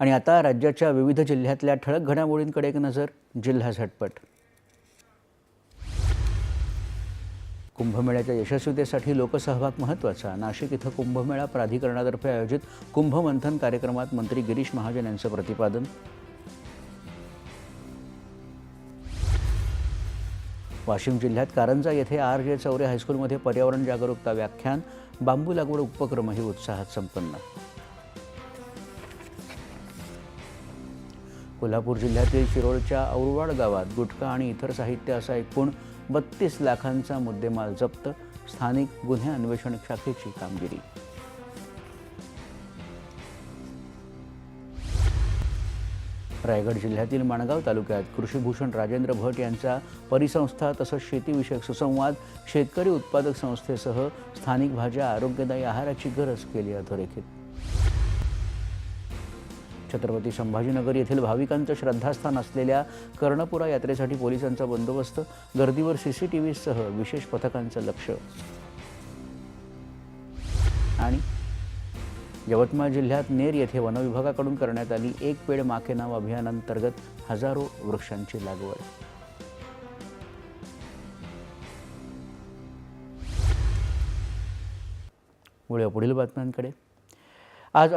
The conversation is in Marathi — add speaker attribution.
Speaker 1: आणि आता राज्याच्या विविध जिल्ह्यातल्या ठळक घडामोडींकडे एक नजर जिल्हा झटपट. कुंभमेळ्याच्या यशस्वीतेसाठी लोकसहभाग महत्त्वाचा. नाशिक इथं कुंभमेळा प्राधिकरणातर्फे आयोजित कुंभमंथन कार्यक्रमात मंत्री गिरीश महाजन यांचं प्रतिपादन. वाशिम जिल्ह्यात कारंजा येथे आर जे चौरे हायस्कूलमध्ये पर्यावरण जागरूकता व्याख्यान बांबू लागवड उपक्रमही उत्साहात संपन्न. कोल्हापूर जिल्ह्यातील शिरोळच्या औरवाड गावात गुटखा आणि इतर साहित्य असा एकूण बत्तीस लाखांचा मुद्देमाल जप्त स्थानिक गुन्हे अन्वेषण शाखेची कामगिरी. रायगड जिल्ह्यातील माणगाव तालुक्यात कृषीभूषण राजेंद्र भट यांचा परिसंस्था तसंच शेतीविषयक सुसंवाद शेतकरी उत्पादक संस्थेसह स्थानिक भाज्या आरोग्यदायी आहाराची गरज केली अधोरेखित. छत्रपती संभाजीनगर येथील भाविकांचं श्रद्धास्थान असलेल्या कर्णपुरा यात्रेसाठी पोलिसांचा बंदोबस्त गर्दीवर सीसीटीव्हीसह विशेष पथकांचं लक्ष. आणि यवतमाळ जिल्ह्यात नेर येथे वनविभागाकडून करण्यात आली एक पेड माके नाव अभियानांतर्गत हजारो वृक्षांची लागवड. वळूया पुढील बातम्यांकडे. आज